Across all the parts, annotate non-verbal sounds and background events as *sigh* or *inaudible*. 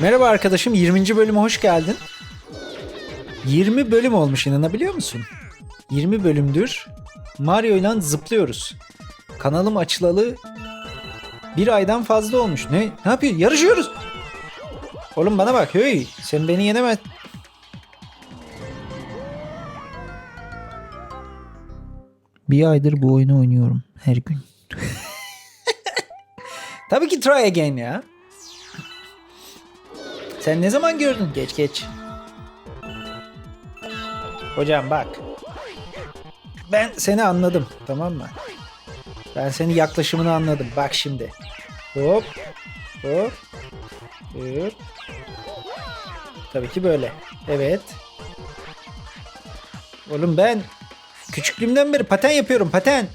Merhaba arkadaşım 20. bölüme hoş geldin. 20 bölüm olmuş inanabiliyor musun? 20 bölümdür Mario ile zıplıyoruz. Kanalım açılalı bir aydan fazla olmuş. Ne? Ne yapıyor? Yarışıyoruz. Oğlum bana bak. Hey, sen beni yenemez. Bir aydır bu oyunu oynuyorum her gün. *laughs* Tabii ki try again ya. Sen ne zaman gördün? Geç geç. Hocam bak. Ben seni anladım tamam mı? Ben senin yaklaşımını anladım. Bak şimdi. Hop. Hop. Hop. Tabii ki böyle. Evet. Oğlum ben küçüklüğümden beri paten yapıyorum paten.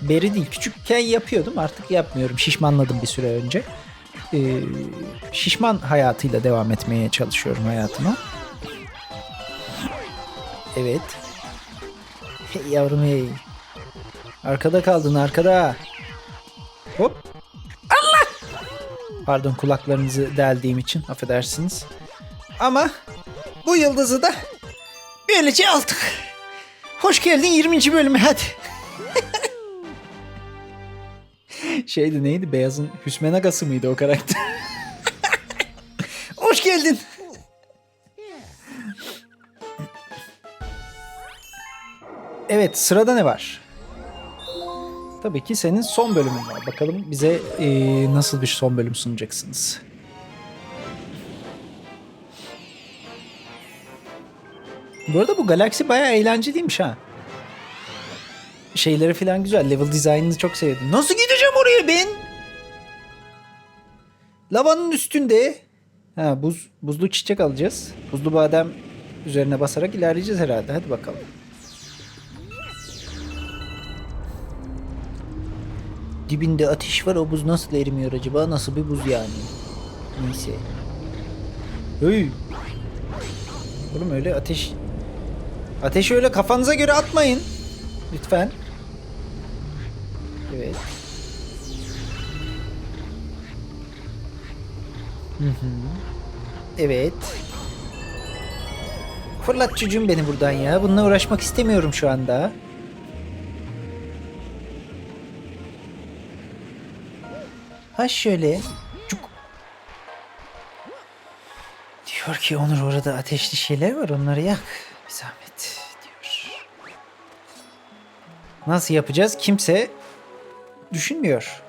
Beri değil küçükken yapıyordum artık yapmıyorum. Şişmanladım bir süre önce. Ee, şişman hayatıyla devam etmeye çalışıyorum hayatıma. Evet. Hey yavrum hey. Arkada kaldın arkada. Hop. Allah! Pardon kulaklarınızı deldiğim için affedersiniz. Ama bu yıldızı da böylece aldık. Hoş geldin 20. bölüme hadi. *laughs* Şeydi neydi Beyaz'ın Hüsmen Agası mıydı o karakter? Hoş geldin. Evet sırada ne var? Tabii ki senin son bölümün var. Bakalım bize eee, nasıl bir son bölüm sunacaksınız. Bu arada bu galaksi bayağı eğlenceliymiş ha. Şeyleri falan güzel. Level design'ını çok sevdim. Nasıl gideceğim oraya ben? Lavanın üstünde. Ha buz buzlu çiçek alacağız. Buzlu badem üzerine basarak ilerleyeceğiz herhalde. Hadi bakalım. Dibinde ateş var o buz nasıl erimiyor acaba? Nasıl bir buz yani? Neyse. Hey. Oğlum öyle ateş... Ateşi öyle kafanıza göre atmayın. Lütfen. Evet. Evet. Fırlat çocuğum beni buradan ya. Bununla uğraşmak istemiyorum şu anda. Ha şöyle. Cuk. Diyor ki Onur orada ateşli şeyler var onları yak. Bir zahmet diyor. Nasıl yapacağız? Kimse düşünmüyor.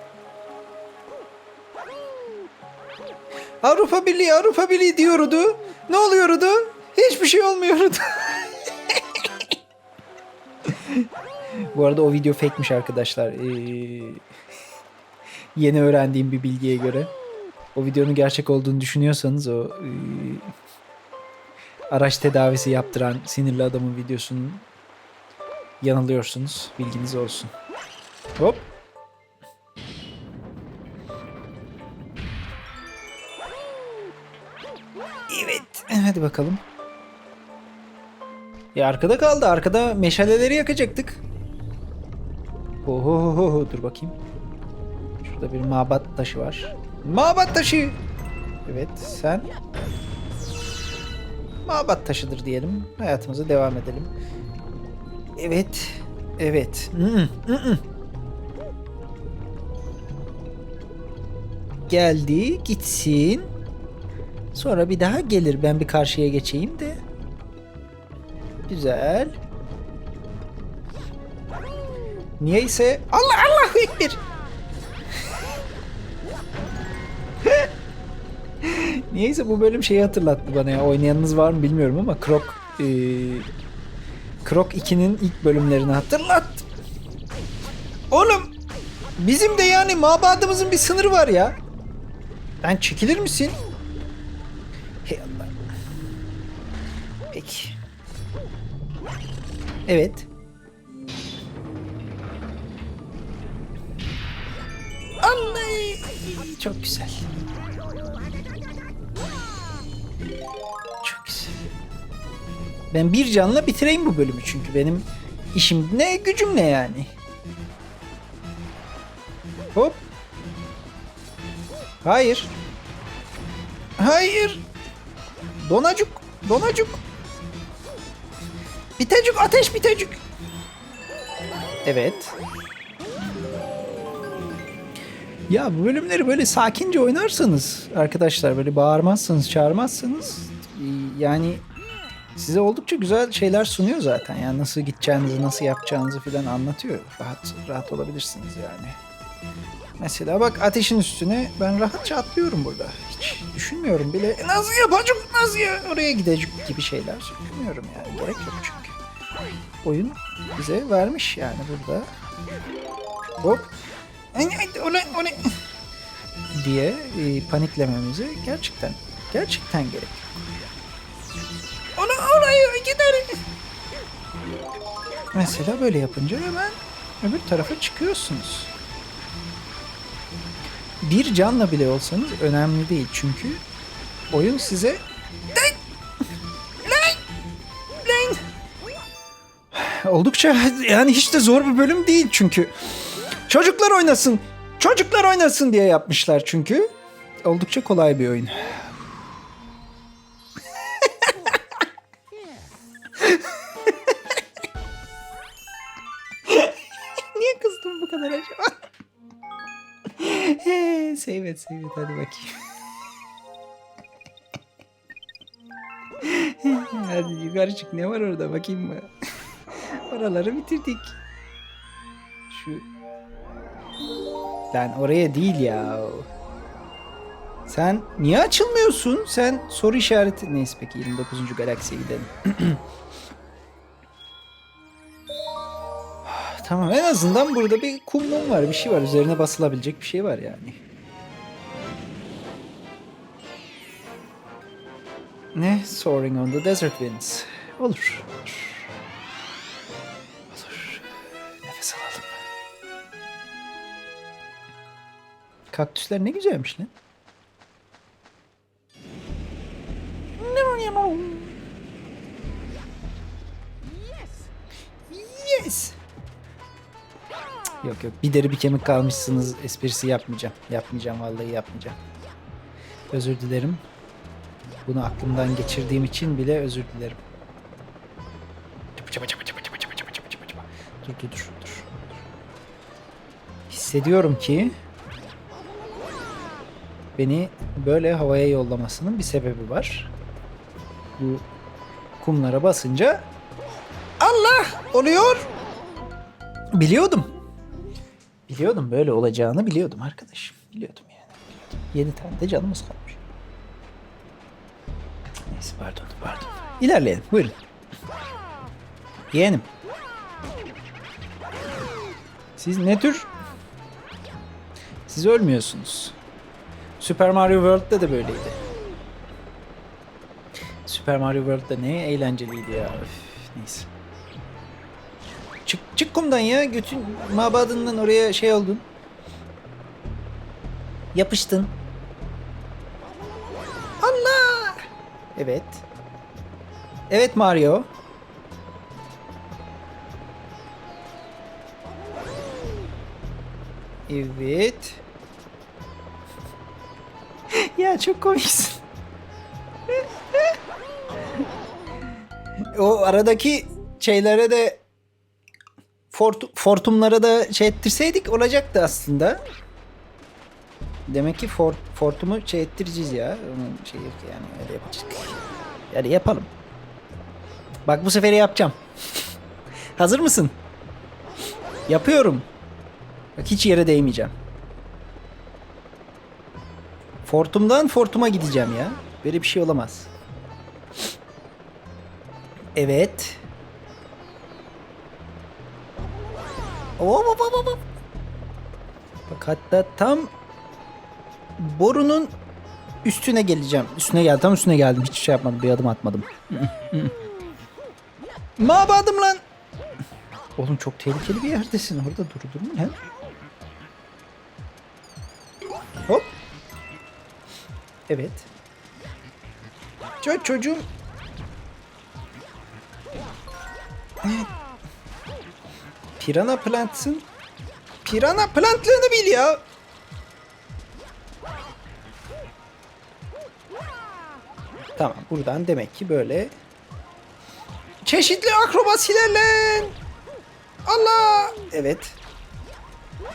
Avrupa Birliği Avrupa Birliği diyordu. Ne oluyordu? Hiçbir şey olmuyordu. Bu arada o video fake'miş arkadaşlar. Ee, yeni öğrendiğim bir bilgiye göre. O videonun gerçek olduğunu düşünüyorsanız o e, araç tedavisi yaptıran sinirli adamın videosunun yanılıyorsunuz. Bilginiz olsun. Hop. Hadi bakalım. Ya arkada kaldı. Arkada meşaleleri yakacaktık. Oho dur bakayım. Şurada bir mabat taşı var. Mabat taşı. Evet sen. Mabat taşıdır diyelim. Hayatımıza devam edelim. Evet. Evet. Mm, mm, mm. Geldi gitsin. Sonra bir daha gelir. Ben bir karşıya geçeyim de. Güzel. Niyeyse Allah Allahu *laughs* Ekber. Niyeyse bu bölüm şeyi hatırlattı bana ya. Oynayanınız var mı bilmiyorum ama Krok e, Krok 2'nin ilk bölümlerini hatırlat. Oğlum bizim de yani mabadımızın bir sınırı var ya. Ben çekilir misin? Peki. Evet. Allah! Çok güzel. Çok güzel. Ben bir canla bitireyim bu bölümü çünkü benim işim ne gücüm ne yani. Hop. Hayır. Hayır. Donacuk. Donacuk. Bitecik ateş bitecik. Evet. Ya bu bölümleri böyle sakince oynarsanız arkadaşlar böyle bağırmazsanız çağırmazsanız e, yani size oldukça güzel şeyler sunuyor zaten. Yani nasıl gideceğinizi nasıl yapacağınızı falan anlatıyor. Rahat rahat olabilirsiniz yani. Mesela bak ateşin üstüne ben rahatça atlıyorum burada. Hiç düşünmüyorum bile. Nasıl yapacak nasıl ya oraya gidecek gibi şeyler düşünmüyorum yani. Gerek yok çünkü. Oyun bize vermiş yani burada. Hop. Ay, ay, olay, olay. diye e, paniklememize gerçekten gerçekten gerek. Ona oraya gider. Mesela böyle yapınca hemen öbür tarafa çıkıyorsunuz. Bir canla bile olsanız önemli değil çünkü oyun size oldukça yani hiç de zor bir bölüm değil çünkü çocuklar oynasın çocuklar oynasın diye yapmışlar çünkü oldukça kolay bir oyun. *laughs* Niye kızdım bu kadar acaba? Hey, save it, save it. Hadi bakayım. *laughs* Hadi yukarı çık. Ne var orada? Bakayım mı? Oraları bitirdik. Şu... Lan oraya değil ya. Sen niye açılmıyorsun? Sen soru işareti... Neyse peki 29. galaksiye gidelim. *clears throat* Tamam en azından burada bir kum mum var bir şey var üzerine basılabilecek bir şey var yani. Ne? Soaring on the Desert Winds. Olur. Olur. Kaktüsler ne güzelmiş lan. Yes. Yok yok bir deri bir kemik kalmışsınız esprisi yapmayacağım. Yapmayacağım vallahi yapmayacağım. Özür dilerim. Bunu aklımdan geçirdiğim için bile özür dilerim. Dur dur dur. dur. Hissediyorum ki beni böyle havaya yollamasının bir sebebi var. Bu kumlara basınca Allah oluyor. Biliyordum. Biliyordum böyle olacağını biliyordum arkadaşım. Biliyordum yani. Biliyordum. 7 tane de canımız kalmış. Neyse pardon pardon. İlerleyelim buyurun. Yeğenim. Siz ne tür? Siz ölmüyorsunuz. Super Mario World'da da böyleydi. Super Mario World'da ne eğlenceliydi ya. Öf, neyse. Çık, çık kumdan ya. Götün mabadından oraya şey oldun. Yapıştın. Allah! Evet. Evet Mario. Evet. Çok komiksin. o aradaki şeylere de Fort, Fortumlara da şey ettirseydik olacaktı aslında. Demek ki Fort, Fortum'u şey ettireceğiz ya. Şey yani öyle yapacak. Yani yapalım. Bak bu seferi yapacağım. *laughs* Hazır mısın? Yapıyorum. Bak hiç yere değmeyeceğim. Fortum'dan Fortum'a gideceğim ya. Böyle bir şey olamaz. Evet. Hop hop hop hop. Bak hatta tam borunun üstüne geleceğim. Üstüne geldim. Tam üstüne geldim. Hiç şey yapmadım. Bir adım atmadım. *laughs* Mabadım lan. Oğlum çok tehlikeli bir yerdesin. Orada durdun mu Evet. Ço çocuğum. Pirana Plants'ın Pirana Plantlığını bil ya. Tamam buradan demek ki böyle çeşitli akrobasilerle Allah evet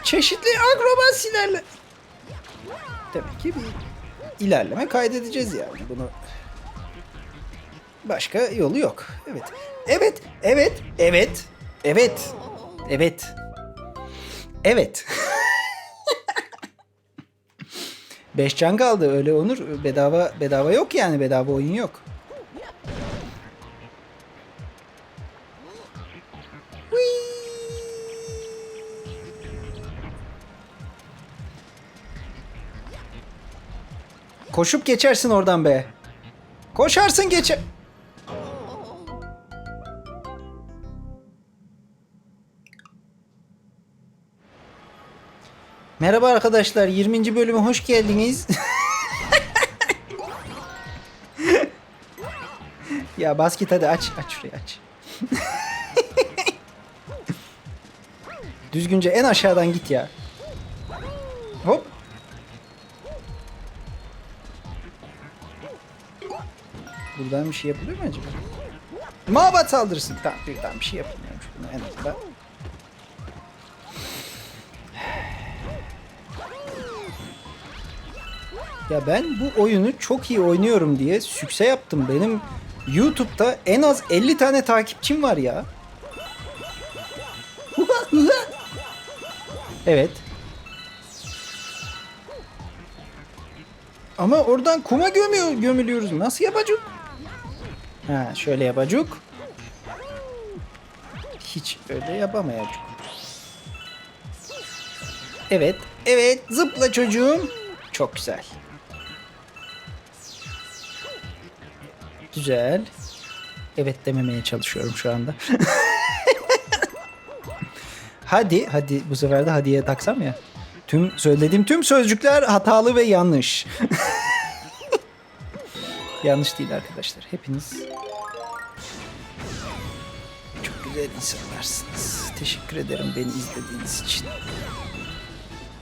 çeşitli akrobasilerle demek ki bir ilerleme kaydedeceğiz yani bunu başka yolu yok. Evet. Evet, evet, evet, evet, evet, evet. *laughs* Beş can kaldı öyle Onur. Bedava bedava yok yani bedava oyun yok. Koşup geçersin oradan be. Koşarsın geçer. Merhaba arkadaşlar 20. bölüme hoş geldiniz. *laughs* ya basket hadi aç aç şurayı aç. *laughs* Düzgünce en aşağıdan git ya. Buradan bir şey yapılıyor mu acaba? Mabat saldırısı. Tamam birden bir şey yapılmıyormuş buna en azından. Ya ben bu oyunu çok iyi oynuyorum diye sükse yaptım. Benim YouTube'da en az 50 tane takipçim var ya. *laughs* evet. Ama oradan kuma gömüyor, gömülüyoruz. Nasıl yapacak? Ha şöyle yapacak. Hiç öyle yapamayacak. Evet, evet zıpla çocuğum. Çok güzel. Güzel. Evet dememeye çalışıyorum şu anda. *laughs* hadi, hadi bu sefer de hadiye taksam ya. Tüm söylediğim tüm sözcükler hatalı ve yanlış. *laughs* yanlış değil arkadaşlar. Hepiniz güzel insanlarsınız. Teşekkür ederim beni izlediğiniz için.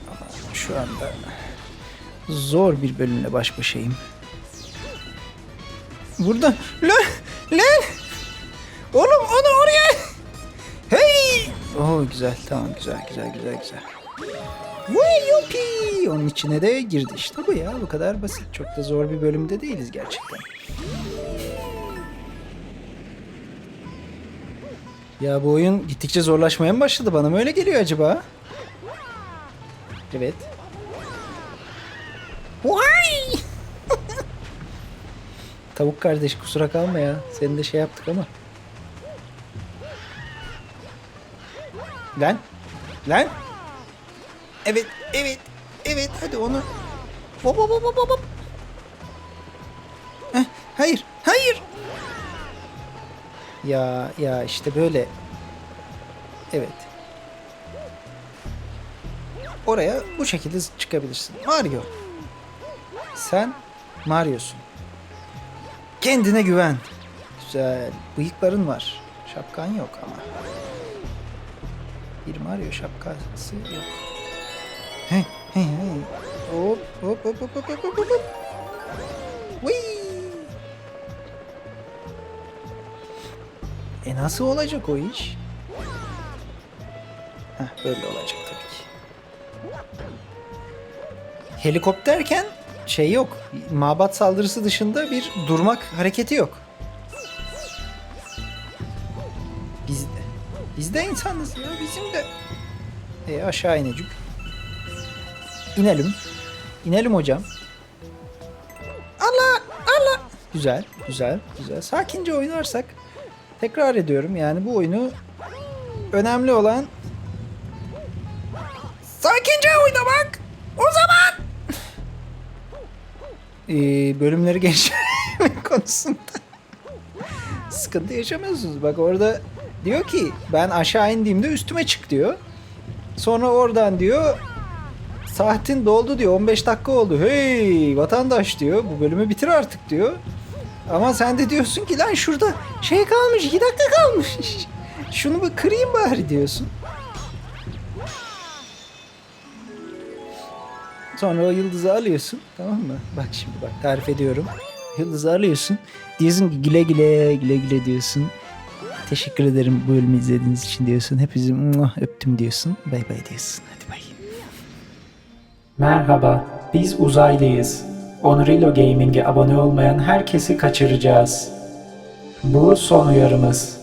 Ama şu anda zor bir bölümle baş başayım. Burada lan lan! Oğlum onu oraya! Hey! Oo güzel tamam güzel güzel güzel güzel. Vay yupi! Onun içine de girdi. İşte bu ya bu kadar basit. Çok da zor bir bölümde değiliz gerçekten Ya bu oyun gittikçe zorlaşmaya mı başladı bana mı öyle geliyor acaba? Evet. Vay! *laughs* Tavuk kardeş kusura kalma ya. Seni de şey yaptık ama. Lan. Lan. Evet, evet, evet. Hadi onu. Hop hop hop hop hop. Heh, hayır. Ya, ya işte böyle. Evet. Oraya bu şekilde çıkabilirsin. Mario. Sen Mario'sun. Kendine güven. Güzel. Bıyıkların var. Şapkan yok ama. Bir Mario şapkası yok. Hey, hey, hey. Hop, hop, hop, hop, hop, hop, hop, E nasıl olacak o iş? Heh, böyle olacak tabii ki. Helikopterken şey yok. Mabat saldırısı dışında bir durmak hareketi yok. Biz de. Biz de insanız ya. Bizim de. E, aşağı inecek. İnelim. İnelim hocam. Allah! Allah! Güzel, güzel, güzel. Sakince oynarsak tekrar ediyorum yani bu oyunu önemli olan sakince oynamak. O zaman *laughs* ee, bölümleri geçirmek *laughs* konusunda sıkıntı yaşamıyorsunuz. Bak orada diyor ki ben aşağı indiğimde üstüme çık diyor. Sonra oradan diyor saatin doldu diyor 15 dakika oldu. Hey vatandaş diyor bu bölümü bitir artık diyor. Ama sen de diyorsun ki lan şurada şey kalmış 2 dakika kalmış. *laughs* Şunu bir kırayım bari diyorsun. Sonra o yıldızı alıyorsun tamam mı? Bak şimdi bak tarif ediyorum. Yıldız'ı alıyorsun. Diyorsun ki güle güle güle güle diyorsun. Teşekkür ederim bu bölümü izlediğiniz için diyorsun. Hepinizi öptüm diyorsun. Bay bay diyorsun. Hadi bay. Merhaba, biz uzaylıyız. Onrilo Gaming'e abone olmayan herkesi kaçıracağız. Bu son uyarımız.